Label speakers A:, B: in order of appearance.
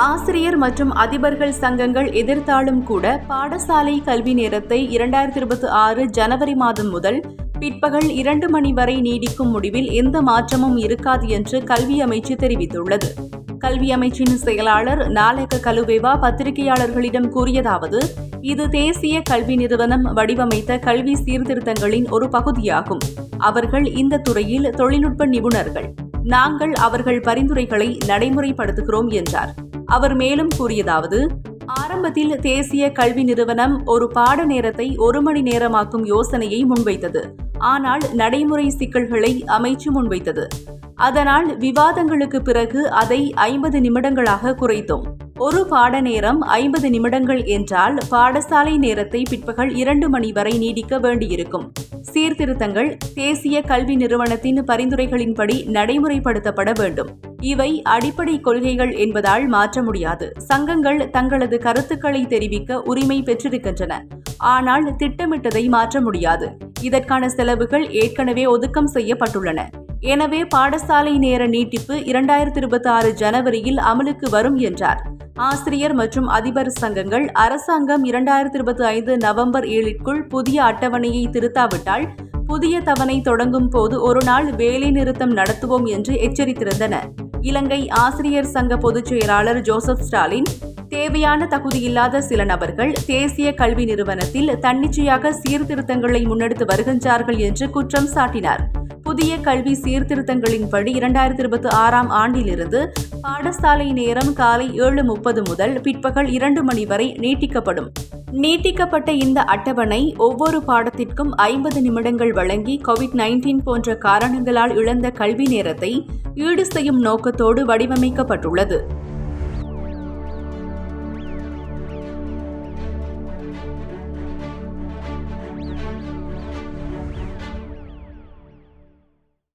A: ஆசிரியர் மற்றும் அதிபர்கள் சங்கங்கள் எதிர்த்தாலும் கூட பாடசாலை கல்வி நேரத்தை இரண்டாயிரத்தி இருபத்தி ஆறு ஜனவரி மாதம் முதல் பிற்பகல் இரண்டு மணி வரை நீடிக்கும் முடிவில் எந்த மாற்றமும் இருக்காது என்று கல்வி அமைச்சு தெரிவித்துள்ளது. கல்வி அமைச்சின் செயலாளர் நாயக கலுவேவா பத்திரிகையாளர்களிடம் கூறியதாவது இது தேசிய கல்வி நிறுவனம் வடிவமைத்த கல்வி சீர்திருத்தங்களின் ஒரு பகுதியாகும். அவர்கள் இந்த துறையில் தொழில்நுட்ப நிபுணர்கள். நாங்கள் அவர்கள் பரிந்துரைகளை நடைமுறைப்படுத்துகிறோம் என்றார். அவர் மேலும் கூறியதாவது ஆரம்பத்தில் தேசிய கல்வி நிறுவனம் ஒரு பாட நேரத்தை ஒரு மணி நேரமாக்கும் யோசனையை முன்வைத்தது. ஆனால் நடைமுறை சிக்கல்களை அமைச்சு முன்வைத்தது. அதனால் விவாதங்களுக்கு பிறகு அதை ஐம்பது நிமிடங்களாக குறைத்தோம். ஒரு பாட நேரம் ஐம்பது நிமிடங்கள் என்றால் பாடசாலை நேரத்தை பிற்பகல் இரண்டு மணி வரை நீடிக்க வேண்டியிருக்கும். சீர்திருத்தங்கள் தேசிய கல்வி நிறுவனத்தின் பரிந்துரைகளின்படி நடைமுறைப்படுத்தப்பட வேண்டும். இவை அடிப்படை கொள்கைகள் என்பதால் மாற்ற முடியாது. சங்கங்கள் தங்களது கருத்துக்களை தெரிவிக்க உரிமை பெற்றிருக்கின்றன. ஆனால் திட்டமிட்டதை மாற்ற முடியாது. இதற்கான செலவுகள் ஏற்கனவே ஒதுக்கம் செய்யப்பட்டுள்ளன. எனவே பாடசாலை நேர நீட்டிப்பு இரண்டாயிரத்தி இருபத்தி ஆறு ஜனவரியில் அமலுக்கு வரும் என்றார். ஆசிரியர் மற்றும் அதிபர் சங்கங்கள் அரசாங்கம் இரண்டாயிரத்தி இருபத்தி ஐந்து நவம்பர் ஏழிற்குள் புதிய அட்டவணையை திருத்தாவிட்டால் புதிய தவணை தொடங்கும் போது ஒரு நாள் வேலைநிறுத்தம் நடத்துவோம் என்று எச்சரித்திருந்தன. இலங்கை ஆசிரியர் சங்க பொதுச் செயலாளர் ஜோசப் ஸ்டாலின் தேவையான தகுதியில்லாத சில நபர்கள் தேசிய கல்வி நிறுவனத்தில் தன்னிச்சையாக சீர்திருத்தங்களை முன்னெடுத்து வருகின்றார்கள் என்று குற்றம் சாட்டினார். புதிய கல்வி சீர்திருத்தங்களின்படி இரண்டாயிரத்தி இருபத்தி ஆறாம் ஆண்டிலிருந்து பாடசாலை நேரம் காலை ஏழு முப்பது முதல் பிற்பகல் இரண்டு மணி வரை நீட்டிக்கப்படும். நீட்டிக்கப்பட்ட இந்த அட்டவணை ஒவ்வொரு பாடத்திற்கும் ஐம்பது நிமிடங்கள் வழங்கி கோவிட் நைன்டீன் போன்ற காரணங்களால் இழந்த கல்வி நேரத்தை ஈடு செய்யும் நோக்கத்தோடு வடிவமைக்கப்பட்டுள்ளது.